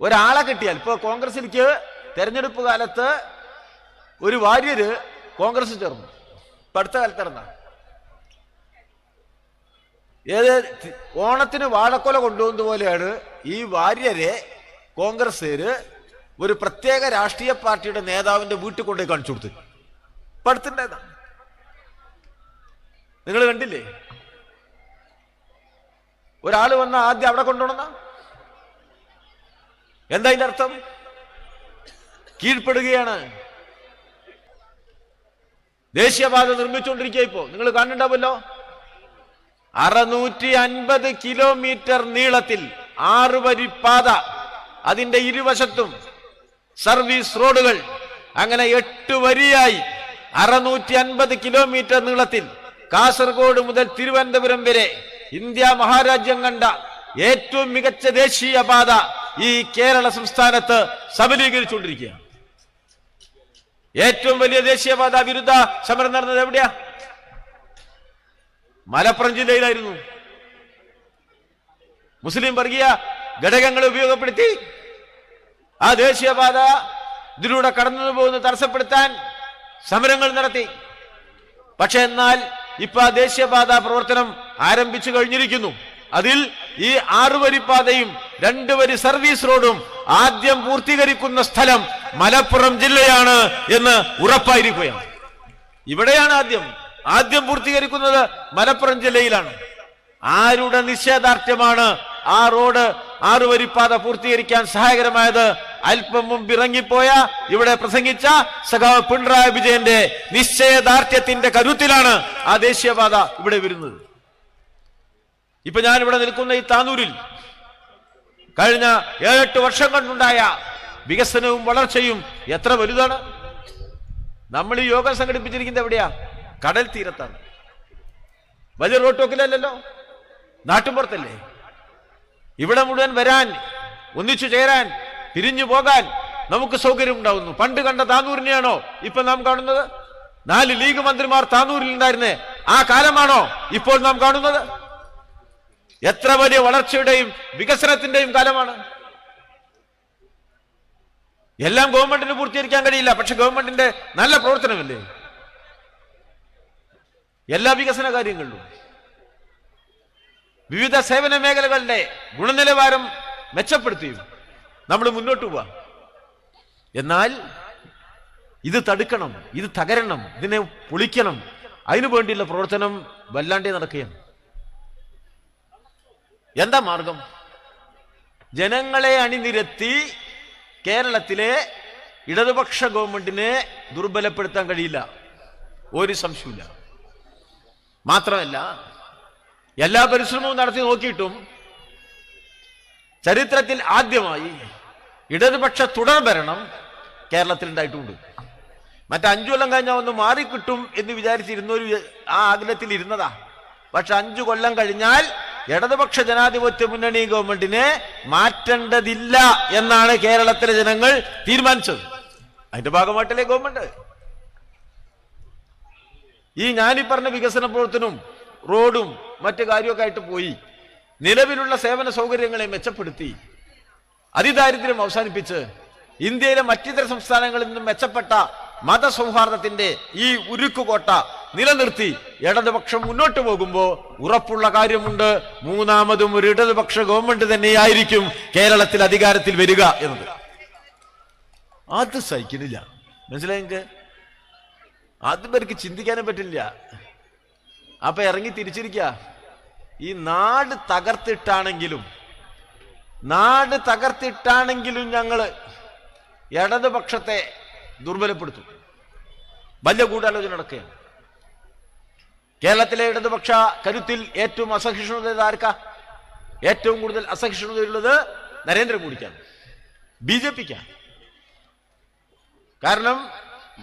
ഒരാളെ കിട്ടിയാൽ കോൺഗ്രസ് കോൺഗ്രസിലേക്ക് തെരഞ്ഞെടുപ്പ് കാലത്ത് ഒരു വാര്യര് കോൺഗ്രസ് ചേർന്നു. ഇപ്പം അടുത്ത കാലത്ത് ഏത് ഓണത്തിന് വാഴക്കൊല കൊണ്ടുപോകുന്ന പോലെയാണ് ഈ വാര്യരെ കോൺഗ്രസ്സുകാര് ഒരു പ്രത്യേക രാഷ്ട്രീയ പാർട്ടിയുടെ നേതാവിന്റെ വീട്ടിൽ കൊണ്ടുപോയി കാണിച്ചു കൊടുത്തു. ഇപ്പൊ നിങ്ങൾ കണ്ടില്ലേ? ഒരാൾ വന്ന ആദ്യം അവിടെ കൊണ്ടുപോകണമെന്ന? എന്താ ഇതിന്റെ അർത്ഥം? കീഴ്പ്പെടുകയാണ്. ദേശീയപാത നിർമ്മിച്ചുകൊണ്ടിരിക്കുക ഇപ്പോ. നിങ്ങൾ കാണുന്നുണ്ടാവുമല്ലോ അറുന്നൂറ്റി അൻപത് കിലോമീറ്റർ നീളത്തിൽ ആറ് വരി പാത അതിന്റെ ഇരുവശത്തും സർവീസ് റോഡുകൾ. അങ്ങനെ എട്ട് വരിയായി അറുന്നൂറ്റി അൻപത് കിലോമീറ്റർ നീളത്തിൽ കാസർഗോഡ് മുതൽ തിരുവനന്തപുരം വരെ ഇന്ത്യ മഹാരാജ്യം കണ്ട ഏറ്റവും മികച്ച ദേശീയ പാത ഈ കേരള സംസ്ഥാനത്ത് സബലീകരിച്ചുകൊണ്ടിരിക്കുകയാണ്. ഏറ്റവും വലിയ ദേശീയപാത വിരുദ്ധ സമരം നടന്നത് എവിടെയാ? മലപ്പുറം ജില്ലയിലായിരുന്നു. മുസ്ലിം വർഗീയ ഘടകങ്ങൾ ഉപയോഗപ്പെടുത്തി ആ ദേശീയപാത ഇതിലൂടെ കടന്നു പോകുന്ന തടസ്സപ്പെടുത്താൻ സമരങ്ങൾ നടത്തി. പക്ഷെ എന്നാൽ ഇപ്പൊ ആ ദേശീയപാത പ്രവർത്തനം ആരംഭിച്ചു കഴിഞ്ഞിരിക്കുന്നു. അതിൽ ഈ ആറുവരി പാതയും രണ്ടു വരി സർവീസ് റോഡും ആദ്യം പൂർത്തീകരിക്കുന്ന സ്ഥലം മലപ്പുറം ജില്ലയാണ് എന്ന് ഉറപ്പായിരിക്കുകയാണ്. ഇവിടെയാണ് ആദ്യം. ആദ്യം പൂർത്തീകരിക്കുന്നത് മലപ്പുറം ജില്ലയിലാണ്. ആരുടെ നിഷേധാർത്ഥ്യമാണ് ആ റോഡ് ആറുവരിപ്പാത പൂർത്തീകരിക്കാൻ സഹായകരമായത്? അല്പം മുമ്പ് ഇറങ്ങിപ്പോയ ഇവിടെ പ്രസംഗിച്ച സഖാവ് പിണറായി വിജയന്റെ നിശ്ചയദാർഢ്യത്തിന്റെ കരുത്തിലാണ് ആ ദേശീയപാത ഇവിടെ വരുന്നത്. ഇപ്പൊ ഞാൻ ഇവിടെ നിൽക്കുന്ന ഈ താനൂരിൽ കഴിഞ്ഞ ഏഴെട്ട് വർഷം കൊണ്ടുണ്ടായ വികസനവും വളർച്ചയും എത്ര വലുതാണ്? നമ്മൾ ഈ യോഗം സംഘടിപ്പിച്ചിരിക്കുന്നത് എവിടെയാ? കടൽ തീരത്താണ്. വലിയ റോട്ടോക്കിലല്ലോ നാട്ടുമ്പുറത്തല്ലേ ഇവിടെ മുഴുവൻ വരാൻ ഒന്നിച്ചു ചേരാൻ പിരിഞ്ഞു പോകാൻ നമുക്ക് സൗകര്യം ഉണ്ടാവുന്നു പണ്ട് കണ്ട താനൂരിനെയാണോ ഇപ്പൊ നാം കാണുന്നത്? നാല് ലീഗ് മന്ത്രിമാർ താനൂരിൽ ഉണ്ടായിരുന്നേ ആ കാലമാണോ ഇപ്പോൾ നാം കാണുന്നത്? എത്ര വലിയ വളർച്ചയുടെയും വികസനത്തിന്റെയും കാലമാണ്. എല്ലാം ഗവൺമെന്റിന് പൂർത്തീകരിക്കാൻ കഴിയില്ല പക്ഷെ ഗവൺമെന്റിന്റെ നല്ല പ്രവർത്തനമല്ലേ? എല്ലാ വികസന കാര്യങ്ങളിലും. വിവിധ സേവന മേഖലകളുടെ ഗുണനിലവാരം മെച്ചപ്പെടുത്തിയും നമ്മൾ മുന്നോട്ട് പോവാ. എന്നാൽ ഇത് തടുക്കണം ഇത് തകരണം ഇതിനെ പൊളിക്കണം. അതിനു വേണ്ടിയുള്ള പ്രവർത്തനം വല്ലാണ്ടേ നടക്കുകയാണ്. എന്താ മാർഗം? ജനങ്ങളെ അണിനിരത്തി കേരളത്തിലെ ഇടതുപക്ഷ ഗവൺമെന്റിനെ ദുർബലപ്പെടുത്താൻ കഴിയില്ല. ഒരു സംശയമില്ല മാത്രമല്ല എല്ലാ പരിശ്രമവും നടത്തി നോക്കിയിട്ടും ചരിത്രത്തിൽ ആദ്യമായി ഇടതുപക്ഷ തുടർ ഭരണം കേരളത്തിൽ ഉണ്ടായിട്ടുണ്ട് മറ്റേ അഞ്ചു കൊല്ലം കഴിഞ്ഞാൽ ഒന്ന് മാറിക്കിട്ടും എന്ന് വിചാരിച്ചിരുന്ന ഒരു ആ ആഗ്രഹത്തിൽ ഇരുന്നതാ പക്ഷെ അഞ്ചു കൊല്ലം കഴിഞ്ഞാൽ ഇടതുപക്ഷ ജനാധിപത്യ മുന്നണി ഗവൺമെന്റിനെ മാറ്റേണ്ടതില്ല എന്നാണ് കേരളത്തിലെ ജനങ്ങൾ തീരുമാനിച്ചത്. അതിന്റെ ഭാഗമായിട്ടല്ലേ ഗവൺമെന്റ്? ഈ ഞാനീ പറഞ്ഞ വികസന പ്രവർത്തനവും റോഡും മറ്റു കാര്യമൊക്കെ ആയിട്ട് പോയി. നിലവിലുള്ള സേവന സൗകര്യങ്ങളെ മെച്ചപ്പെടുത്തി. അതിദാരിദ്ര്യം അവസാനിപ്പിച്ച് ഇന്ത്യയിലെ മറ്റിതര സംസ്ഥാനങ്ങളിൽ നിന്നും മെച്ചപ്പെട്ട മതസൗഹാർദ്ദത്തിന്റെ ഈ ഉരുക്കുകോട്ട നിലനിർത്തി. ഇടതുപക്ഷം മുന്നോട്ട് പോകുമ്പോൾ ഉറപ്പുള്ള കാര്യമുണ്ട്. മൂന്നാമതും ഒരു ഇടതുപക്ഷ ഗവൺമെന്റ് തന്നെയായിരിക്കും കേരളത്തിൽ അധികാരത്തിൽ വരിക എന്നത്. അത് സഹിക്കുന്നില്ല. മനസ്സിലായെങ്കിൽ അത് പേർക്ക് ചിന്തിക്കാനും പറ്റില്ല. അപ്പൊ ഇറങ്ങി തിരിച്ചിരിക്ക. ഈ നാട് തകർത്തിട്ടാണെങ്കിലും നാട് തകർത്തിട്ടാണെങ്കിലും ഞങ്ങൾ ഇടതുപക്ഷത്തെ ദുർബലപ്പെടുത്തും. വലിയ കൂടാലോചന നടക്കുകയാണ്. കേരളത്തിലെ ഇടതുപക്ഷ കരുത്തിൽ ഏറ്റവും അസഹിഷ്ണുത ആർക്കാ? ഏറ്റവും കൂടുതൽ അസഹിഷ്ണുതയുള്ളത് നരേന്ദ്രമോദിക്കാണ്. B J പിക്കാണ്. കാരണം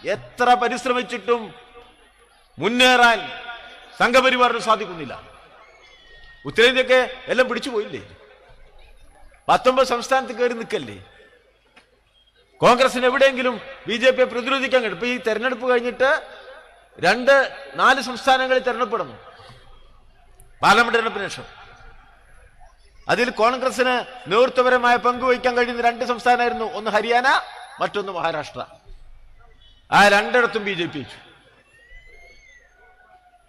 എത്ര പരിശ്രമിച്ചിട്ടും മുന്നേറാൻ സംഘപരിവാറിന് സാധിക്കുന്നില്ല. ഉത്തരേന്ത്യൊക്കെ എല്ലാം പിടിച്ചു പോയില്ലേ? പത്തൊമ്പത് സംസ്ഥാനത്ത് കയറി നിൽക്കല്ലേ? കോൺഗ്രസിന് എവിടെയെങ്കിലും ബി ജെ പിയെ പ്രതിരോധിക്കാൻ കഴിയും. ഇപ്പൊ ഈ തെരഞ്ഞെടുപ്പ് കഴിഞ്ഞിട്ട് രണ്ട് നാല് സംസ്ഥാനങ്ങളിൽ തെരഞ്ഞെടുപ്പ് നടന്നു പാർലമെന്റ് തെരഞ്ഞെടുപ്പിന് ശേഷം. അതിൽ കോൺഗ്രസിന് നേതൃത്വപരമായ പങ്കുവഹിക്കാൻ കഴിയുന്ന രണ്ട് സംസ്ഥാനമായിരുന്നു. ഒന്ന് ഹരിയാന മറ്റൊന്ന് മഹാരാഷ്ട്ര. ആ രണ്ടിടത്തും ബി ജെ പി വെച്ചു.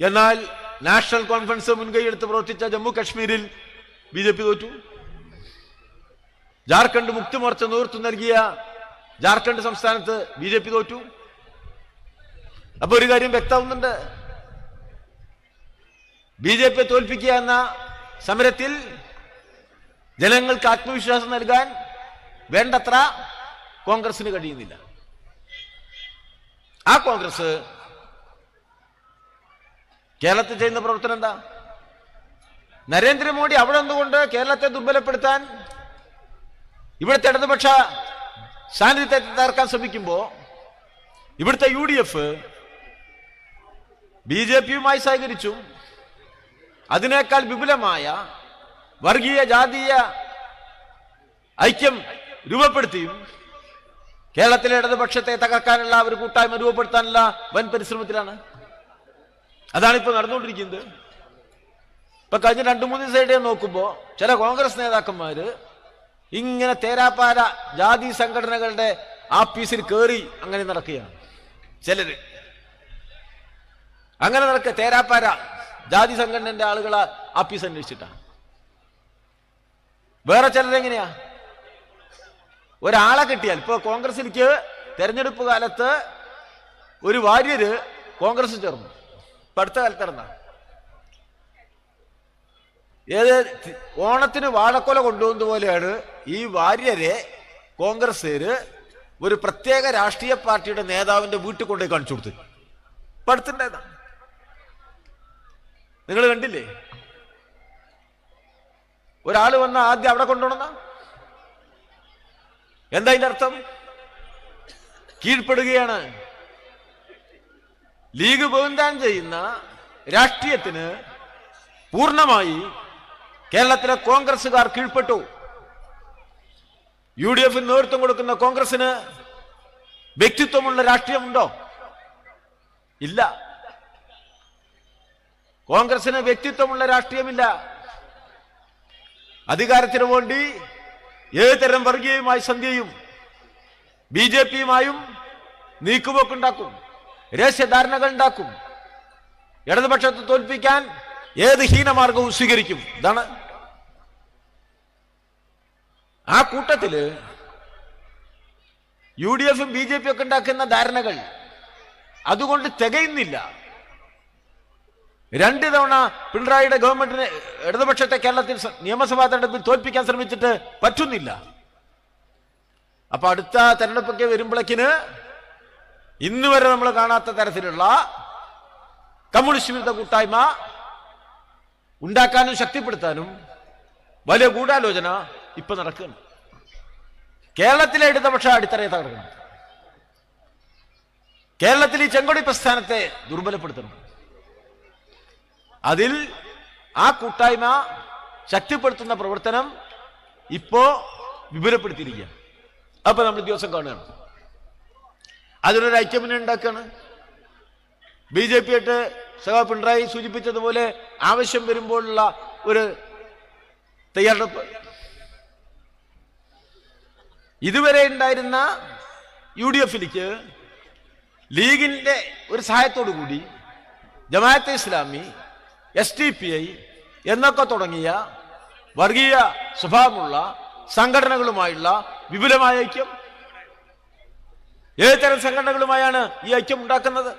എന്നാൽ നാഷണൽ കോൺഫറൻസ് മുൻകൈയെടുത്ത് പ്രവർത്തിച്ച ജമ്മു കശ്മീരിൽ ബി ജെ പി തോറ്റു. ജാർഖണ്ഡ് മുക്തി മോർച്ച നേതൃത്വം നൽകിയ ജാർഖണ്ഡ് സംസ്ഥാനത്ത് ബി ജെ പി തോറ്റു. അപ്പൊ ഒരു കാര്യം വ്യക്തമാവുന്നുണ്ട്. ബി ജെ പിയെ തോൽപ്പിക്കുക എന്ന സമരത്തിൽ ജനങ്ങൾക്ക് ആത്മവിശ്വാസം നൽകാൻ വേണ്ടത്ര കോൺഗ്രസിന് കഴിയുന്നില്ല. ആ കോൺഗ്രസ് കേരളത്തിൽ ചെയ്യുന്ന പ്രവർത്തനം എന്താ? നരേന്ദ്രമോദി അവിടെ നിന്നുകൊണ്ട് കേരളത്തെ ദുർബലപ്പെടുത്താൻ ഇവിടുത്തെ ഇടതുപക്ഷ സാന്നിധ്യത്തെ തകർക്കാൻ ശ്രമിക്കുമ്പോൾ ഇവിടുത്തെ U D F B J പിയുമായി സഹകരിച്ചു. അതിനേക്കാൾ വിപുലമായ വർഗീയ ജാതീയ ഐക്യം രൂപപ്പെടുത്തിയും കേരളത്തിലെ ഇടതുപക്ഷത്തെ തകർക്കാനുള്ള ഒരു കൂട്ടായ്മ രൂപപ്പെടുത്താനുള്ള വൻ പരിശ്രമത്തിലാണ്. അതാണ് നടന്നുകൊണ്ടിരിക്കുന്നത്. ഇപ്പൊ കഴിഞ്ഞ രണ്ടു മൂന്ന് ദിവസമായിട്ട് നോക്കുമ്പോൾ ചില കോൺഗ്രസ് നേതാക്കന്മാര് ഇങ്ങനെ തേരാപ്പാര ജാതി സംഘടനകളുടെ ആഫീസിൽ കയറി അങ്ങനെ നടക്കുകയാണ്. ചിലര് അങ്ങനെ നടക്കുക തേരാപ്പാര. ജാതി സംഘടനന്റെ ആളുകളെ അപ്പീസ് അന്വേഷിച്ചിട്ടാണ് വേറെ ചിലരെങ്ങനെയാ? ഒരാളെ കിട്ടിയാൽ ഇപ്പൊ കോൺഗ്രസിലേക്ക് തെരഞ്ഞെടുപ്പ് കാലത്ത് ഒരു വാര്യര് കോൺഗ്രസ് ചേർന്നു. ഇപ്പൊ അടുത്ത കാലത്ത് ഏത് ഓണത്തിന് വാഴക്കൊല കൊണ്ടുപോകുന്ന പോലെയാണ് ഈ വാര്യരെ കോൺഗ്രസ്സുകാര് ഒരു പ്രത്യേക രാഷ്ട്രീയ പാർട്ടിയുടെ നേതാവിന്റെ വീട്ടിൽ കൊണ്ടുപോയി കാണിച്ചു കൊടുത്തു ഇപ്പൊ അടുത്തുണ്ടായതാ. നിങ്ങൾ കണ്ടില്ലേ? ഒരാൾ വന്ന ആദ്യം അവിടെ കൊണ്ടുവന്ന? എന്താ അതിന്റെ അർത്ഥം? കീഴ്പ്പെടുകയാണ്. ലീഗ് ബഹുന്താൻ ചെയ്യുന്ന രാഷ്ട്രീയത്തിന് പൂർണമായി കേരളത്തിലെ കോൺഗ്രസുകാർ കീഴ്പ്പെട്ടു. യു ഡി എഫിന് നേതൃത്വം കൊടുക്കുന്ന കോൺഗ്രസിന് വ്യക്തിത്വമുള്ള രാഷ്ട്രീയമുണ്ടോ? ഇല്ല. കോൺഗ്രസിന് വ്യക്തിത്വമുള്ള രാഷ്ട്രീയമില്ല. അധികാരത്തിന് വേണ്ടി ഏത് തരം വർഗീയമായി സന്ധ്യയും ബി ജെ പിയുമായും നീക്കുപോക്കുണ്ടാക്കും. രഹസ്യധാരണകൾ ഉണ്ടാക്കും ഇടതുപക്ഷത്തെ തോൽപ്പിക്കാൻ ഏത് ഹീനമാർഗവും സ്വീകരിക്കും. ഇതാണ് ആ കൂട്ടത്തിൽ യു ഡി എഫും ബി ജെ പി ഒക്കെ ഉണ്ടാക്കുന്ന ധാരണകൾ അതുകൊണ്ട് തികയുന്നില്ല. രണ്ട് തവണ പിണറായിയുടെ ഗവൺമെന്റിന് ഇടതുപക്ഷത്തെ കേരളത്തിൽ നിയമസഭാ തെരഞ്ഞെടുപ്പിൽ തോൽപ്പിക്കാൻ ശ്രമിച്ചിട്ട് പറ്റുന്നില്ല. അപ്പൊ അടുത്ത തെരഞ്ഞെടുപ്പൊക്കെ വരുമ്പോഴേക്കിന് ഇന്ന് വരെ നമ്മൾ കാണാത്ത തരത്തിലുള്ള കമ്മ്യൂണിസ്റ്റ് വിരുദ്ധ കൂട്ടായ്മ ഉണ്ടാക്കാനും ശക്തിപ്പെടുത്താനും വലിയ ഗൂഢാലോചന ഇപ്പൊ നടക്കുന്നു കേരളത്തിലെ ഇടതുപക്ഷ അടിത്തറയെ തകർക്കണം. കേരളത്തിൽ ഈ ചെങ്കൊടി പ്രസ്ഥാനത്തെ ദുർബലപ്പെടുത്തണം. അതിൽ ആ കൂട്ടായ്മ ശക്തിപ്പെടുത്തുന്ന പ്രവർത്തനം ഇപ്പോ വിപുലപ്പെടുത്തിയിരിക്കുക അപ്പൊ നമ്മൾ ദിവസം കാണുകയാണ്. അതിനൊരു ഐക്യമുന്നെ ഉണ്ടാക്കുകയാണ്. ബി ജെ പി ആയിട്ട് സഖാ പിണറായി സൂചിപ്പിച്ചതുപോലെ ആവശ്യം വരുമ്പോഴുള്ള ഒരു തയ്യാറെടുപ്പ്. ഇതുവരെ ഉണ്ടായിരുന്ന യു ഡി എഫിലേക്ക് ലീഗിന്റെ ഒരു സഹായത്തോടു കൂടി Jamaat-e Islami S D P I എന്നൊക്കെ തുടങ്ങിയ വർഗീയ സ്വഭാവമുള്ള സംഘടനകളുമായുള്ള വിപുലമായ ഐക്യം. ഏത് തരം സംഘടനകളുമായാണ് ഈ ഐക്യം ഉണ്ടാക്കുന്നത്?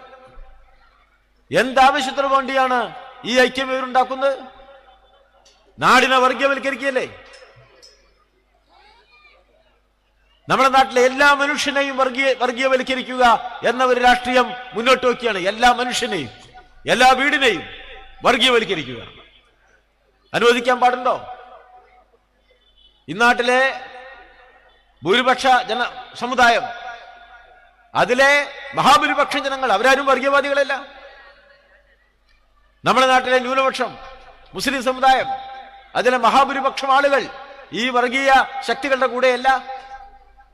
എന്താവശ്യത്തിന് വേണ്ടിയാണ് ഈ ഐക്യം ഇവരുണ്ടാക്കുന്നത്? നാടിനെ വർഗീയവൽക്കരിക്കുകയല്ലേ നമ്മുടെ നാട്ടിലെ എല്ലാ മനുഷ്യനെയും വർഗീയ വർഗീയവൽക്കരിക്കുക എന്ന ഒരു രാഷ്ട്രീയം മുന്നോട്ട് വയ്ക്കുകയാണ് എല്ലാ മനുഷ്യനെയും എല്ലാ വീടിനെയും. വർഗീയവൽക്കരിക്കുക. അനുവദിക്കാൻ പാടുണ്ടോ? ഇന്നാട്ടിലെ ഭൂരിപക്ഷ ജന സമുദായം അതിലെ മഹാഭൂരിപക്ഷം ജനങ്ങൾ അവരാരും വർഗീയവാദികളല്ല. നമ്മുടെ നാട്ടിലെ ന്യൂനപക്ഷം മുസ്ലിം സമുദായം അതിലെ മഹാഭൂരിപക്ഷം ആളുകൾ ഈ വർഗീയ ശക്തികളുടെ കൂടെയല്ല.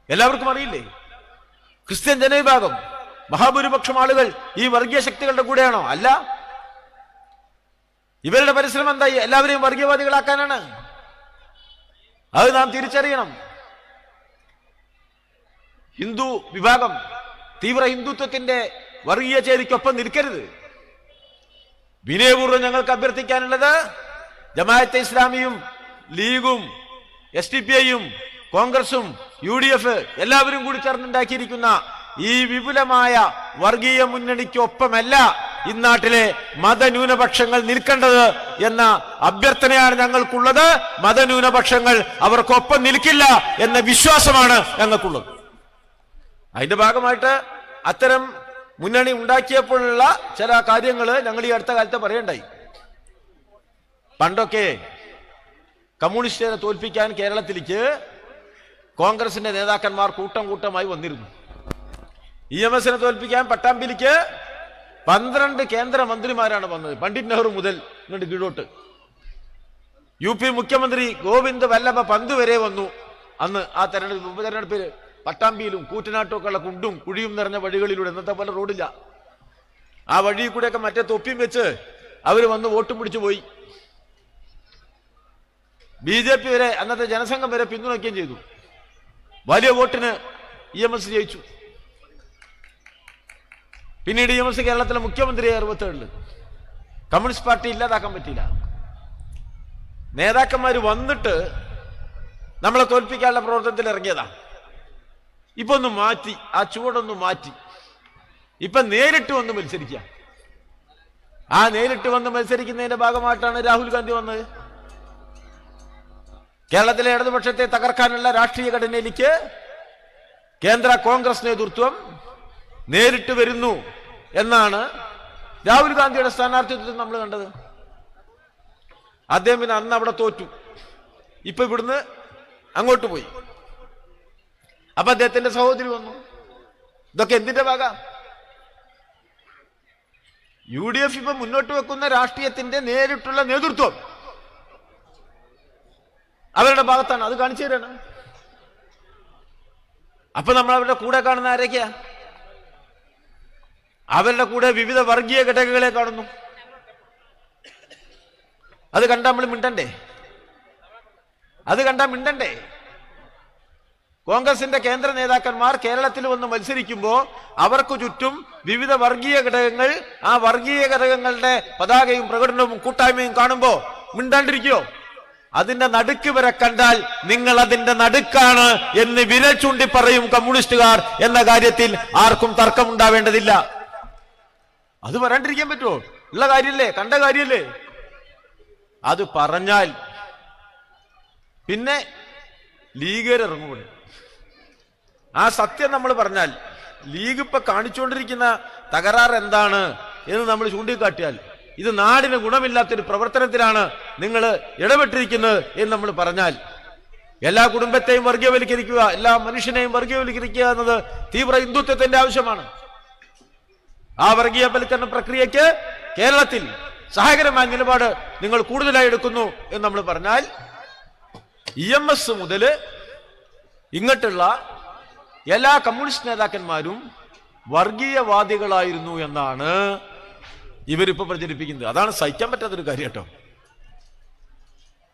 എല്ലാവർക്കും അറിയില്ലേ? ക്രിസ്ത്യൻ ജനവിഭാഗം മഹാഭൂരിപക്ഷം ആളുകൾ ഈ വർഗീയ ശക്തികളുടെ കൂടെയാണോ? അല്ല. ഇവരുടെ പരിശ്രമം എന്താ എല്ലാവരെയും വർഗീയവാദികളാക്കാനാണ്. അത് നാം തിരിച്ചറിയണം. ഹിന്ദു വിഭാഗം തീവ്ര ഹിന്ദുത്വത്തിന്റെ വർഗീയ ചേരിക്കൊപ്പം നിൽക്കരുത്. വിനയപൂർവം ഞങ്ങൾക്ക് അഭ്യർത്ഥിക്കാനുള്ളത് ജമാഅത്തെ ഇസ്ലാമിയും ലീഗും എസ് ഡി പി ഐയും കോൺഗ്രസും യു ഡി എഫ് എല്ലാവരും കൂടി ചേർന്നുണ്ടാക്കിയിരിക്കുന്ന ഈ വിപുലമായ വർഗീയ മുന്നണിക്കൊപ്പമല്ല ഇന്നാട്ടിലെ മതന്യൂനപക്ഷങ്ങൾ നിൽക്കേണ്ടത് എന്ന അഭ്യർത്ഥനയാണ് ഞങ്ങൾക്കുള്ളത്. മതന്യൂനപക്ഷങ്ങൾ അവർക്കൊപ്പം നിൽക്കില്ല എന്ന വിശ്വാസമാണ് ഞങ്ങൾക്കുള്ളത്. അതിന്റെ ഭാഗമായിട്ട് അത്തരം മുന്നണി ഉണ്ടാക്കിയപ്പോഴുള്ള ചില കാര്യങ്ങൾ ഞങ്ങൾ ഈ അടുത്ത കാലത്ത് പറയണ്ടായി. പണ്ടൊക്കെ കമ്മ്യൂണിസ്റ്റുകാരെ തോൽപ്പിക്കാൻ കേരളത്തിലേക്ക് കോൺഗ്രസിന്റെ നേതാക്കന്മാർ കൂട്ടം കൂട്ടമായി വന്നിരുന്നു. ഇ എം എസിനെ തോൽപ്പിക്കാൻ പട്ടാമ്പിലിക്ക് പന്ത്രണ്ട് കേന്ദ്രമന്ത്രിമാരാണ് വന്നത്. പണ്ഡിറ്റ് നെഹ്റു മുതൽ ഇങ്ങോട്ട് കീഴോട്ട്. യു പി മുഖ്യമന്ത്രി ഗോവിന്ദ് വല്ലഭ പന്ത് വരെ വന്നു. അന്ന് ആ തെരഞ്ഞെടുപ്പ് ഉപതെരഞ്ഞെടുപ്പിൽ പട്ടാമ്പിയിലും കൂറ്റനാട്ടും ഒക്കെ ഉള്ള കുണ്ടും കുഴിയും നിറഞ്ഞ വഴികളിലൂടെ ഇന്നത്തെ പോലെ റോഡില്ല. ആ വഴിയിൽ കൂടെയൊക്കെ മറ്റേ തൊപ്പിയും വെച്ച് അവർ വന്ന് വോട്ടും പിടിച്ചു പോയി. ബി ജെ പി വരെ അന്നത്തെ ജനസംഘം വരെ പിന്തുണയ്ക്കുകയും ചെയ്തു. വലിയ വോട്ടിന് ഇ എം എസ് ജയിച്ചു. പിന്നീട് യു എസ് കേരളത്തിലെ മുഖ്യമന്ത്രി അറുപത്തേഴിൽ കമ്മ്യൂണിസ്റ്റ് പാർട്ടി ഇല്ലാതാക്കാൻ പറ്റിയില്ല. നേതാക്കന്മാർ വന്നിട്ട് നമ്മളെ തോൽപ്പിക്കാനുള്ള പ്രവർത്തനത്തിൽ ഇറങ്ങിയതാ. ഇപ്പൊ ഒന്ന് മാറ്റി ആ ചുവടൊന്ന് മാറ്റി. ഇപ്പൊ നേരിട്ട് വന്ന് മത്സരിക്കുക ആ നേരിട്ട് വന്ന് മത്സരിക്കുന്നതിന്റെ ഭാഗമായിട്ടാണ് രാഹുൽ ഗാന്ധി വന്നത്. കേരളത്തിലെ ഇടതുപക്ഷത്തെ തകർക്കാനുള്ള രാഷ്ട്രീയ ഘടനയിലേക്ക് കേന്ദ്ര കോൺഗ്രസ് നേതൃത്വം നേരിട്ട് വരുന്നു എന്നാണ് രാഹുൽ ഗാന്ധിയുടെ സ്ഥാനാർത്ഥിത്വത്തിൽ നമ്മൾ കണ്ടത്. അദ്ദേഹം പിന്നെ അന്ന് അവിടെ തോറ്റു. ഇപ്പൊ ഇവിടുന്ന് അങ്ങോട്ട് പോയി. അപ്പൊ അദ്ദേഹത്തിന്റെ സഹോദരി വന്നു. ഇതൊക്കെ എന്തിന്റെ ഭാഗ യു ഡി എഫ് ഇപ്പൊ മുന്നോട്ട് വെക്കുന്ന രാഷ്ട്രീയത്തിന്റെ നേരിട്ടുള്ള നേതൃത്വം. അവരുടെ ഭാഗത്താണ്. അത് കാണിച്ചു തരാണ്. അപ്പൊ നമ്മൾ അവരുടെ കൂടെ കാണുന്ന ആരൊക്കെയാ? അവരുടെ കൂടെ വിവിധ വർഗീയ ഘടകങ്ങളെ കാണുന്നു. അത് കണ്ടാ നമ്മൾ മിണ്ടണ്ടേ? അത് കണ്ടാ മിണ്ടണ്ടേ? കോൺഗ്രസിന്റെ കേന്ദ്ര നേതാക്കന്മാർ കേരളത്തിൽ വന്ന് മത്സരിക്കുമ്പോൾ അവർക്ക് ചുറ്റും വിവിധ വർഗീയ ഘടകങ്ങൾ ആ വർഗീയ ഘടകങ്ങളുടെ പതാകയും പ്രകടനവും കൂട്ടായ്മയും കാണുമ്പോൾ മിണ്ടാണ്ടിരിക്കോ? അതിന്റെ നടുക്ക് വരെ കണ്ടാൽ നിങ്ങൾ അതിന്റെ നടുക്കാണ് എന്ന് വിരൽ ചൂണ്ടി പറയും കമ്മ്യൂണിസ്റ്റുകാർ എന്ന കാര്യത്തിൽ ആർക്കും തർക്കമുണ്ടാവേണ്ടതില്ല. അത് പറയാണ്ടിരിക്കാൻ പറ്റുമോ? ഉള്ള കാര്യല്ലേ കണ്ട കാര്യല്ലേ? അത് പറഞ്ഞാൽ പിന്നെ ലീഗർ ഇറങ്ങുകൂടെ ആ സത്യം നമ്മൾ പറഞ്ഞാൽ ലീഗ് ഇപ്പൊ കാണിച്ചുകൊണ്ടിരിക്കുന്ന തകരാർ എന്താണ് എന്ന് നമ്മൾ ചൂണ്ടിക്കാട്ടിയാൽ ഇത് നാടിന് ഗുണമില്ലാത്തൊരു പ്രവർത്തനത്തിലാണ് നിങ്ങൾ ഇടപെട്ടിരിക്കുന്നത് എന്ന് നമ്മൾ പറഞ്ഞാൽ എല്ലാ കുടുംബത്തെയും വർഗീയവൽക്കരിക്കുക എല്ലാ മനുഷ്യനെയും വർഗീയവൽക്കരിക്കുക എന്നത് തീവ്ര ഹിന്ദുത്വത്തിന്റെ ആവശ്യമാണ്. ആ വർഗീയവൽക്കരണ പ്രക്രിയക്ക് കേരളത്തിൽ സഹായകരമായ നിലപാട് നിങ്ങൾ കൂടുതലായി എടുക്കുന്നു എന്ന് നമ്മൾ പറഞ്ഞാൽ ഇ എം എസ് മുതൽ ഇങ്ങോട്ടുള്ള എല്ലാ കമ്മ്യൂണിസ്റ്റ് നേതാക്കന്മാരും വർഗീയവാദികളായിരുന്നു എന്നാണ് ഇവരിപ്പോ പ്രചരിപ്പിക്കുന്നത്. അതാണ് സഹിക്കാൻ പറ്റാത്തൊരു കാര്യം കേട്ടോ.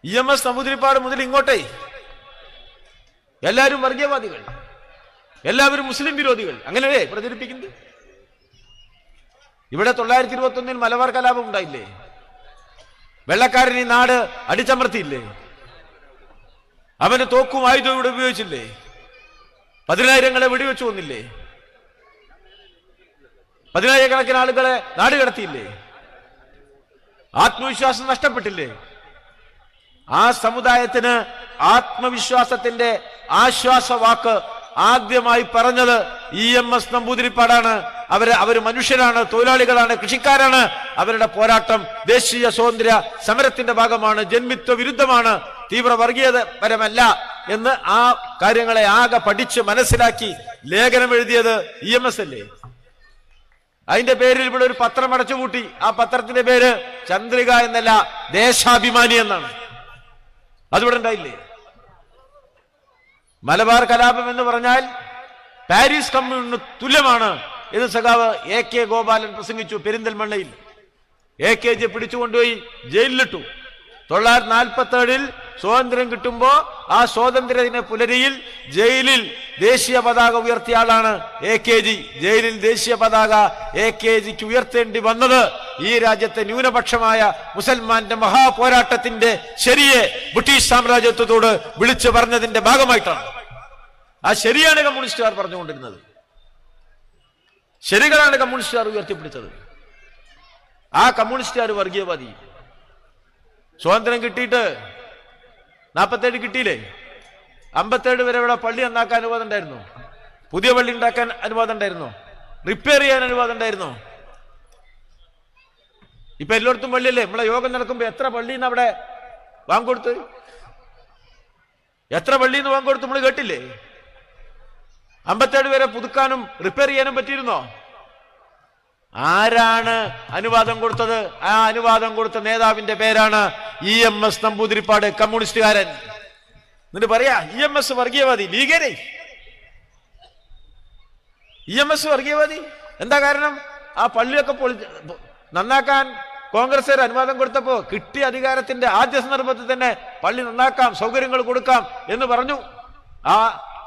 ഇ എം എസ് നമ്പൂതിരിപ്പാട് മുതൽ ഇങ്ങോട്ടേ. എല്ലാവരും വർഗീയവാദികൾ. എല്ലാവരും മുസ്ലിം വിരോധികൾ. അങ്ങനെയല്ലേ പ്രചരിപ്പിക്കുന്നത്? ഇവിടെ തൊള്ളായിരത്തി ഇരുപത്തി ഒന്നിൽ മലബാർ കലാപം ഉണ്ടായില്ലേ? വെള്ളക്കാരൻ ഈ നാട് അടിച്ചമർത്തിയില്ലേ? അവന് തോക്കും ആയുധവും ഇവിടെ ഉപയോഗിച്ചില്ലേ? പതിനായിരങ്ങളെ വെടിവെച്ചു വന്നില്ലേ പതിനായിരക്കണക്കിന് ആളുകളെ നാട് കടത്തിയില്ലേ? ആത്മവിശ്വാസം നഷ്ടപ്പെട്ടില്ലേ? ആ സമുദായത്തിന് ആത്മവിശ്വാസത്തിന്റെ ആശ്വാസവാക്ക് ആദ്യമായി പറഞ്ഞത് ഇ എം എസ് നമ്പൂതിരിപ്പാടാണ്. അവർ അവർ മനുഷ്യരാണ് തൊഴിലാളികളാണ് കൃഷിക്കാരാണ്. അവരുടെ പോരാട്ടം ദേശീയ സ്വാതന്ത്ര്യ സമരത്തിന്റെ ഭാഗമാണ് ജന്മിത്വ വിരുദ്ധമാണ് തീവ്ര വർഗീയപരമല്ല എന്ന് ആ കാര്യങ്ങളെ ആകെ പഠിച്ച് മനസ്സിലാക്കി ലേഖനം എഴുതിയത് ഇ എം എസ് അല്ലേ? അതിന്റെ പേരിൽ ഇവിടെ ഒരു പത്രം അടച്ചുപൂട്ടി. ആ പത്രത്തിന്റെ പേര് ചന്ദ്രിക എന്നല്ല ദേശാഭിമാനി എന്നാണ്. അതിവിടെ ഉണ്ടായില്ലേ? മലബാർ കലാപം എന്ന് പറഞ്ഞാൽ പാരീസ് കമ്മ്യൂണിന് തുല്യമാണ്. എന്ന് സഖാവ് എ കെ ഗോപാലൻ പ്രസംഗിച്ചു പെരിന്തൽമണ്ണയിൽ. എ കെ ജി പിടിച്ചുകൊണ്ടുപോയി ജയിലിലിട്ടു. തൊള്ളായിരത്തി നാൽപ്പത്തി ഏഴിൽ സ്വാതന്ത്ര്യം കിട്ടുമ്പോ ആ സ്വാതന്ത്ര്യ ദിന പുലരിയിൽ ജയിലിൽ ദേശീയ പതാക ഉയർത്തിയ ആളാണ് എ കെ ജി. ജയിലിൽ ദേശീയ പതാക എ കെ ജിക്ക് ഉയർത്തേണ്ടി വന്നത് ഈ രാജ്യത്തെ ന്യൂനപക്ഷമായ മുസൽമാന്റെ മഹാപോരാട്ടത്തിന്റെ ശരിയെ ബ്രിട്ടീഷ് സാമ്രാജ്യത്വത്തോട് വിളിച്ചു പറഞ്ഞതിന്റെ ഭാഗമായിട്ടാണ്. ആ ശരിയാണ് കമ്മ്യൂണിസ്റ്റുകാർ പറഞ്ഞുകൊണ്ടിരുന്നത്. ശരികളാണ് കമ്മ്യൂണിസ്റ്റുകാർ ഉയർത്തിപ്പിടിച്ചത്. ആ കമ്മ്യൂണിസ്റ്റുകാർ വർഗീയവാദി. സ്വാതന്ത്ര്യം കിട്ടിയിട്ട് നാൽപ്പത്തേഴ് കിട്ടിയില്ലേ? അമ്പത്തേഴ് വരെ ഇവിടെ പള്ളി നന്നാക്കാൻ അനുവാദം ഉണ്ടായിരുന്നു. പുതിയ പള്ളി ഉണ്ടാക്കാൻ അനുവാദം ഉണ്ടായിരുന്നു. റിപ്പയർ ചെയ്യാൻ അനുവാദം ഉണ്ടായിരുന്നു. ഇപ്പൊ എല്ലായിടത്തും പള്ളിയല്ലേ? നമ്മളെ യോഗം നടക്കുമ്പോൾ എത്ര പള്ളിന്ന് അവിടെ വാങ്ങിക്കൊടുത്ത് എത്ര പള്ളിന്ന് വാങ്ങിക്കൊടുത്ത് നമ്മൾ കേട്ടില്ലേ? അമ്പത്തേഴ് വരെ പുതുക്കാനും റിപ്പയർ ചെയ്യാനും പറ്റിയിരുന്നോ? ആരാണ് അനുവാദം കൊടുത്തത്? ആ അനുവാദം കൊടുത്ത നേതാവിന്റെ പേരാണ് ഇ എം എസ് നമ്പൂതിരിപ്പാട് കമ്മ്യൂണിസ്റ്റുകാരൻ. എന്നിട്ട് പറയാ ഇ എം എസ് വർഗീയവാദി ലീഗരെ ഇ എം എസ് വർഗീയവാദി? എന്താ കാരണം? ആ പള്ളിയൊക്കെ പൊളി നന്നാക്കാൻ കോൺഗ്രസ് അനുവാദം കൊടുത്തപ്പോ കിട്ടിയ അധികാരത്തിന്റെ ആദ്യ സന്ദർഭത്തിൽ തന്നെ പള്ളി നന്നാക്കാം സൗകര്യങ്ങൾ കൊടുക്കാം എന്ന് പറഞ്ഞു. ആ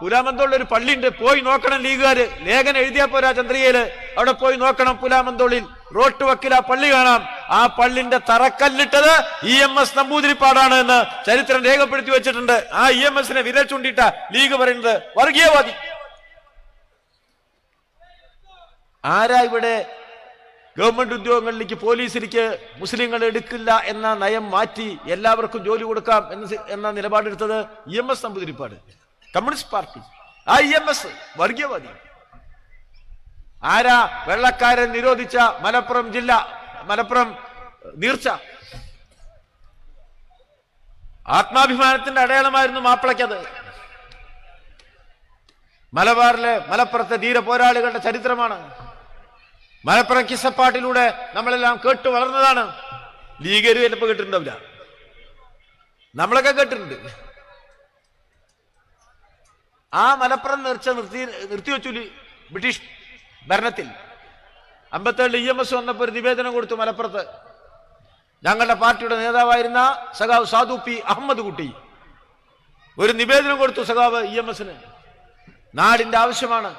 പുലാമന്തോളിൽ ഒരു പള്ളിയുണ്ട്. പോയി നോക്കണം ലീഗുകാര് ലേഖനം എഴുതിയാ പോരാ ചന്ദ്രികയിൽ അവിടെ പോയി നോക്കണം പുലാമന്തോളിൽ. റോട്ട് വക്കിൽ ആ പള്ളി കാണാം. ആ പള്ളിന്റെ തറക്കല്ലിട്ടത് ഇ എം എസ് നമ്പൂതിരിപ്പാടാണ് എന്ന് ചരിത്രം രേഖപ്പെടുത്തി വെച്ചിട്ടുണ്ട്. ആ ഇ എം എസിനെ വിരൽ ചൂണ്ടിട്ട ലീഗ് പറയുന്നത് വർഗീയവാദി. ആരാ ഇവിടെ ഗവൺമെന്റ് ഉദ്യോഗങ്ങളിലേക്ക് പോലീസിലേക്ക് മുസ്ലിങ്ങൾ എടുക്കില്ല എന്ന നയം മാറ്റി എല്ലാവർക്കും ജോലി കൊടുക്കാം എന്ന എന്ന നിലപാടെടുത്തത് E M S Namboodiripad. Communist party ആ എം എസ് വർഗീയവാദി. ആരാ വെള്ളക്കാരൻ നിരോധിച്ച മലപ്പുറം ജില്ല മലപ്പുറം നീർച്ച? ആത്മാഭിമാനത്തിന്റെ അടയാളമായിരുന്നു മാപ്പിളയ്ക്കത്. മലബാറിലെ മലപ്പുറത്തെ ധീര പോരാളികളുടെ ചരിത്രമാണ്. മലപ്പുറം കിസപ്പാട്ടിലൂടെ നമ്മളെല്ലാം കേട്ടു വളർന്നതാണ്. ലീഗര് ചിലപ്പോൾ കേട്ടിട്ടുണ്ടാവില്ല. നമ്മളൊക്കെ കേട്ടിട്ടുണ്ട്. ആ മലപ്പുറം നിർച്ച നിർത്തി നിർത്തിവെച്ചു ബ്രിട്ടീഷ് ഭരണത്തിൽ അമ്പത്തേഴിൽ ഇ എം എസ് വന്നപ്പോൾ ഒരു നിവേദനം കൊടുത്തു മലപ്പുറത്ത്. ഞങ്ങളുടെ പാർട്ടിയുടെ നേതാവായിരുന്ന സഖാവ് സാധു പി അഹമ്മദ് കുട്ടി. ഒരു നിവേദനം കൊടുത്തു സഖാവ് ഇ എം എസിന്. നാടിന്റെ ആവശ്യമാണ്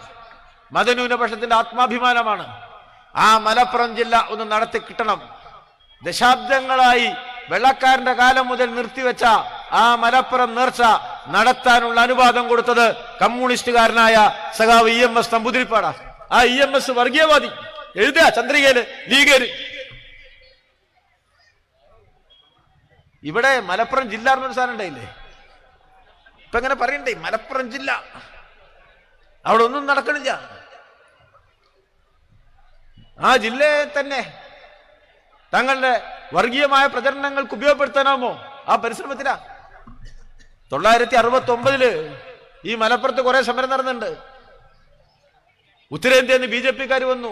മതന്യൂനപക്ഷത്തിന്റെ ആത്മാഭിമാനമാണ്. ആ മലപ്പുറം ജില്ല ഒന്ന് നടത്തി കിട്ടണം. ദശാബ്ദങ്ങളായി വെള്ളക്കാരന്റെ കാലം മുതൽ നിർത്തിവെച്ച ആ മലപ്പുറം നേർച്ച നടത്താനുള്ള അനുവാദം കൊടുത്തത് കമ്മ്യൂണിസ്റ്റുകാരനായ സഖാവ് ഇ എം എസ് നമ്പൂതിരിപ്പാടാ ആ ഇ എം എസ് വർഗീയവാദി. എഴുതുക ചന്ദ്രികയിൽ ലീഗര് ഇവിടെ മലപ്പുറം ജില്ല എന്നൊരു സാധനം ഉണ്ടായില്ലേ? ഇപ്പൊ എങ്ങനെ പറയണ്ടേ മലപ്പുറം ജില്ല. അവിടെ ഒന്നും നടക്കണില്ല. ആ ജില്ലയെ തന്നെ തങ്ങളുടെ വർഗീയമായ പ്രചരണങ്ങൾക്ക് ഉപയോഗപ്പെടുത്താനാമോ ആ പരിശ്രമത്തിലാ. തൊള്ളായിരത്തി അറുപത്തി ഒമ്പതിൽ ഈ മലപ്പുറത്ത് കുറെ സമരം നടന്നുണ്ട് ഉത്തരേന്ത്യയിൽ ബി ജെ പിക്കാർ വന്നു.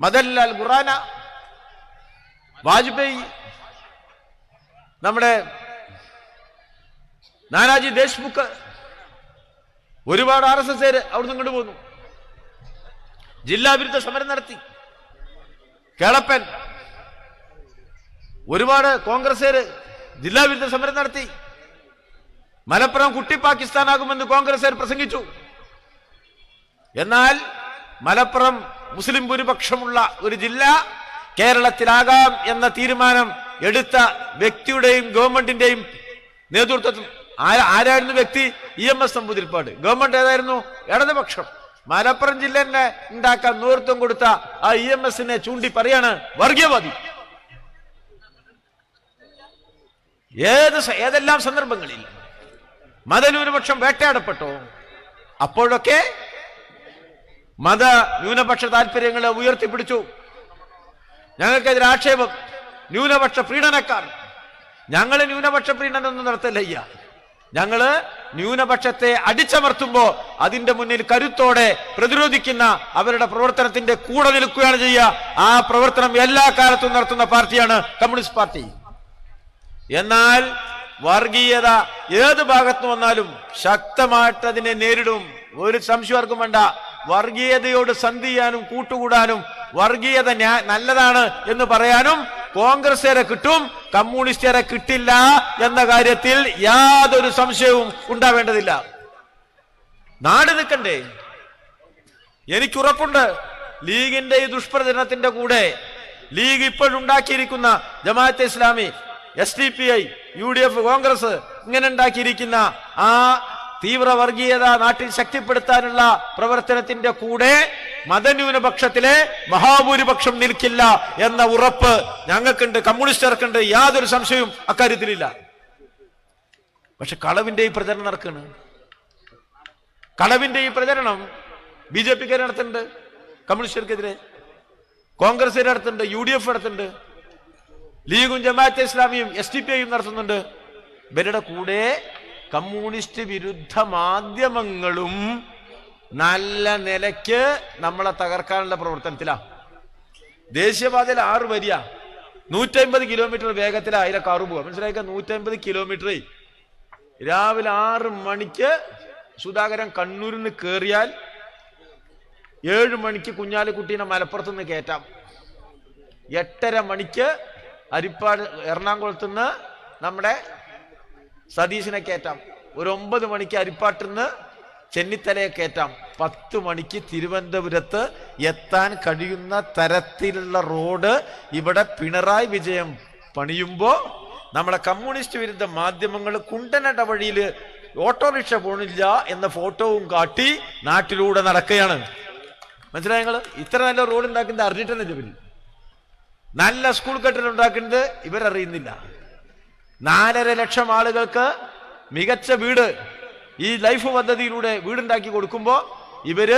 മദൻലാൽ ഖുറാന വാജ്പേയി നമ്മുടെ നാനാജി ദേശ്മുഖ് ഒരുപാട് ആർ എസ് എസ് അവിടുന്ന് ഇങ്ങോട്ട് പോന്നു. ജില്ലാ വിരുദ്ധ സമരം നടത്തി. കേളപ്പൻ ഒരുപാട് കോൺഗ്രസ്സുകാര് ജില്ലാ വിരുദ്ധ സമരം നടത്തി. മലപ്പുറം കുട്ടി പാകിസ്ഥാനാകുമെന്ന് കോൺഗ്രസ് പ്രസംഗിച്ചു. എന്നാൽ മലപ്പുറം മുസ്ലിം ഭൂരിപക്ഷമുള്ള ഒരു ജില്ല കേരളത്തിലാകാം എന്ന തീരുമാനം എടുത്ത വ്യക്തിയുടെയും ഗവൺമെന്റിന്റെയും നേതൃത്വത്തിൽ ആരായിരുന്നു വ്യക്തി? E M S Namboodiripad. Government ഏതായിരുന്നു? ഇടതുപക്ഷം. മലപ്പുറം ജില്ല തന്നെ ഉണ്ടാക്കാൻ നേതൃത്വം കൊടുത്ത ആ ഇ എം എസിനെ ചൂണ്ടി പറയാണ് വർഗീയവാദി. ഏത് ഏതെല്ലാം സന്ദർഭങ്ങളിൽ മതന്യൂനപക്ഷം വേട്ടയാടപ്പെട്ടോ. അപ്പോഴൊക്കെ മത ന്യൂനപക്ഷ താല്പര്യങ്ങളെ ഉയർത്തിപ്പിടിച്ചു. ഞങ്ങൾക്കെതിരെ ആക്ഷേപം. ന്യൂനപക്ഷ പ്രീണനക്കാർ ഞങ്ങൾ ന്യൂനപക്ഷ പ്രീണനൊന്നും നടത്തല്ല അയ്യ? ഞങ്ങൾ ന്യൂനപക്ഷത്തെ അടിച്ചമർത്തുമ്പോ അതിന്റെ മുന്നിൽ കരുത്തോടെ പ്രതിരോധിക്കുന്ന അവരുടെ പ്രവർത്തനത്തിന്റെ കൂടെ നിൽക്കുകയാണ് ചെയ്യുക. ആ പ്രവർത്തനം എല്ലാ കാലത്തും നടത്തുന്ന പാർട്ടിയാണ് കമ്മ്യൂണിസ്റ്റ് പാർട്ടി. എന്നാൽ വർഗീയത ഏത് ഭാഗത്ത് വന്നാലും ശക്തമായിട്ട് അതിനെ നേരിടും. ഒരു സംശയർക്കും വേണ്ട. വർഗീയതയോട് സന്ധി ചെയ്യാനും കൂട്ടുകൂടാനും വർഗീയത നല്ലതാണ് എന്ന് പറയാനും കോൺഗ്രസുകാരെ കിട്ടും കമ്മ്യൂണിസ്റ്റുകാരെ കിട്ടില്ല എന്ന കാര്യത്തിൽ യാതൊരു സംശയവും ഉണ്ടാവേണ്ടതില്ല. നാട് നിൽക്കണ്ടേ? എനിക്കുറപ്പുണ്ട് ലീഗിന്റെ ഈ ദുഷ്പ്രചരണത്തിന്റെ കൂടെ league ഇപ്പോഴുണ്ടാക്കിയിരിക്കുന്ന Jamaat-e Islami S D P I U D F Congress ഇങ്ങനെ ഉണ്ടാക്കിയിരിക്കുന്ന ആ തീവ്ര വർഗീയത നാട്ടിൽ ശക്തിപ്പെടുത്താനുള്ള പ്രവർത്തനത്തിന്റെ കൂടെ മതന്യൂനപക്ഷത്തിലെ മഹാഭൂരിപക്ഷം നിൽക്കില്ല എന്ന ഉറപ്പ് ഞങ്ങൾക്കുണ്ട് കമ്മ്യൂണിസ്റ്റുകാർക്കുണ്ട്. യാതൊരു സംശയവും അക്കാര്യത്തിലില്ല. പക്ഷെ കളവിന്റെ ഈ പ്രചരണം നടക്കുന്നു കളവിന്റെ ഈ പ്രചരണം ബി ജെ പിക്കാർ നടത്തുന്നുണ്ട് കമ്മ്യൂണിസ്റ്റുകാർക്കെതിരെ കോൺഗ്രസ് നടത്തുന്നുണ്ട് യു ഡി എഫ് നടത്തുന്നുണ്ട്. ലീഗും ജമാഅത്തെ ഇസ്ലാമിയും എസ് ഡി പി ഐയും നടത്തുന്നുണ്ട്. ഇവരുടെ കൂടെ കമ്മ്യൂണിസ്റ്റ് വിരുദ്ധ മാധ്യമങ്ങളും നല്ല നിലയ്ക്ക് നമ്മളെ തകർക്കാനുള്ള പ്രവർത്തനത്തിലാ. ദേശീയപാതയിൽ ആറ് വരിയ. നൂറ്റമ്പത് കിലോമീറ്റർ വേഗത്തിൽ അതിലെ കാറ് പോവാ മനസ്സിലാക്കുക നൂറ്റമ്പത് കിലോമീറ്റർ. രാവിലെ ആറ് മണിക്ക് സുധാകരൻ കണ്ണൂരിൽ നിന്ന് കയറിയാൽ ഏഴ് മണിക്ക് കുഞ്ഞാലിക്കുട്ടീനെ മലപ്പുറത്ത് നിന്ന് കയറ്റാം. എട്ടര മണിക്ക് അരിപ്പാട് എറണാകുളത്ത് നിന്ന് നമ്മുടെ സതീശിനെ കയറ്റാം. ഒരു ഒമ്പത് മണിക്ക് അരിപ്പാട്ടിൽ നിന്ന് ചെന്നിത്തലയെ കയറ്റാം. പത്ത് മണിക്ക് തിരുവനന്തപുരത്ത് എത്താൻ കഴിയുന്ന തരത്തിലുള്ള റോഡ് ഇവിടെ പിണറായി വിജയം പണിയുമ്പോൾ നമ്മളെ കമ്മ്യൂണിസ്റ്റ് വിരുദ്ധ മാധ്യമങ്ങൾ കുണ്ടനട വഴിയിൽ ഓട്ടോറിക്ഷ പോണില്ല എന്ന ഫോട്ടോവും കാട്ടി നാട്ടിലൂടെ നടക്കുകയാണ്. മനസ്സിലായ ഇത്ര നല്ല റോഡ് ഉണ്ടാക്കുന്നത് അറിഞ്ഞിട്ടെന്നില്ല ജോലി നല്ല സ്കൂൾ കെട്ടിടം ഉണ്ടാക്കുന്നത് ഇവരറിയുന്നില്ല. നാലര ലക്ഷം ആളുകൾക്ക് മികച്ച വീട് ഈ ലൈഫ് പദ്ധതിയിലൂടെ വീടുണ്ടാക്കി കൊടുക്കുമ്പോൾ ഇവർ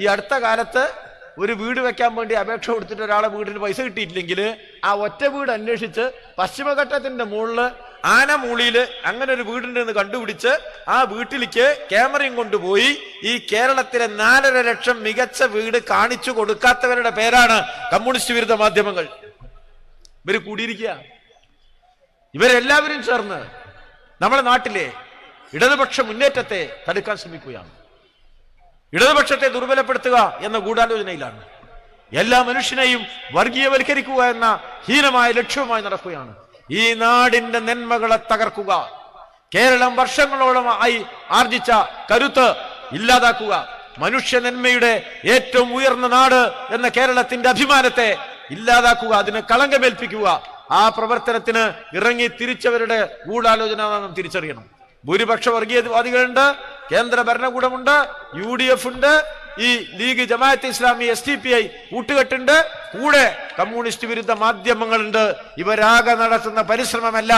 ഈ അടുത്ത കാലത്ത് ഒരു വീട് വെക്കാൻ വേണ്ടി അപേക്ഷ കൊടുത്തിട്ട് ഒരാളെ വീടിന് പൈസ കിട്ടിയിട്ടില്ലെങ്കിൽ ആ ഒറ്റ വീട് അന്വേഷിച്ച് പശ്ചിമഘട്ടത്തിന്റെ മുകളിൽ മൂളിയിൽ അങ്ങനെ ഒരു വീടുണ്ടെന്ന് കണ്ടുപിടിച്ച് ആ വീട്ടിലേക്ക് ക്യാമറയും കൊണ്ടുപോയി ഈ കേരളത്തിലെ നാലര ലക്ഷം മികച്ച വീട് കാണിച്ചു കൊടുക്കാത്തവരുടെ പേരാണ് കമ്മ്യൂണിസ്റ്റ് വിരുദ്ധ മാധ്യമങ്ങൾ. ഇവർ കൂടിയിരിക്കുക. ഇവരെല്ലാവരും ചേർന്ന് നമ്മുടെ നാട്ടിലെ ഇടതുപക്ഷ മുന്നേറ്റത്തെ തടുക്കാൻ ശ്രമിക്കുകയാണ്. ഇടതുപക്ഷത്തെ ദുർബലപ്പെടുത്തുക എന്ന ഗൂഢാലോചനയിലാണ്. എല്ലാ മനുഷ്യനെയും വർഗീയവൽക്കരിക്കുക എന്ന ഹീനമായ ലക്ഷ്യവുമായി നടക്കുകയാണ്. ഈ നാടിന്റെ നന്മകളെ തകർക്കുക. കേരളം വർഷങ്ങളോളമായി ആർജിച്ച കരുത്ത് ഇല്ലാതാക്കുക. മനുഷ്യ നന്മയുടെ ഏറ്റവും ഉയർന്ന നാട് എന്ന കേരളത്തിന്റെ അഭിമാനത്തെ ഇല്ലാതാക്കുക അതിനെ കളങ്കമേൽപ്പിക്കുക. ആ പ്രവർത്തനത്തിന് ഇറങ്ങി തിരിച്ചവരുടെ ഗൂഢാലോചന തിരിച്ചറിയണം. ഭൂരിപക്ഷ വർഗീയവാദികളുണ്ട് കേന്ദ്ര ഭരണകൂടമുണ്ട് യു ഡി എഫ് ഉണ്ട് ഈ league Jamaat Islami S D P I കൂട്ടുകെട്ടുണ്ട്. കൂടെ കമ്മ്യൂണിസ്റ്റ് വിരുദ്ധ മാധ്യമങ്ങളുണ്ട്. ഇവരാകെ നടത്തുന്ന പരിശ്രമമല്ല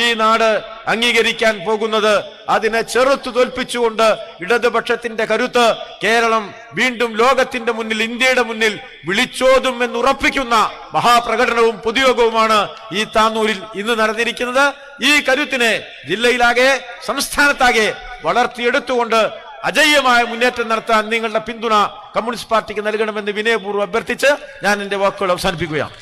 ഈ നാട് അംഗീകരിക്കാൻ പോകുന്നത്. അതിനെ ചെറുത്തു തോൽപ്പിച്ചുകൊണ്ട് ഇടതുപക്ഷത്തിന്റെ കരുത്ത് കേരളം വീണ്ടും ലോകത്തിന്റെ മുന്നിൽ ഇന്ത്യയുടെ മുന്നിൽ വിളിച്ചോതും എന്ന് ഉറപ്പിക്കുന്ന മഹാപ്രകടനവും പൊതുയോഗവുമാണ് ഈ താന്നൂരിൽ ഇന്ന് നടന്നിരിക്കുന്നത്. ഈ കരുത്തിനെ ജില്ലയിലാകെ സംസ്ഥാനത്താകെ വളർത്തിയെടുത്തുകൊണ്ട് അജയ്യമായ മുന്നേറ്റം നടത്താൻ നിങ്ങളുടെ പിന്തുണ കമ്മ്യൂണിസ്റ്റ് പാർട്ടിക്ക് നൽകണമെന്ന് വിനയപൂർവം അഭ്യർത്ഥിച്ച് ഞാൻ എന്റെ വാക്കുകൾ അവസാനിപ്പിക്കുകയാണ്.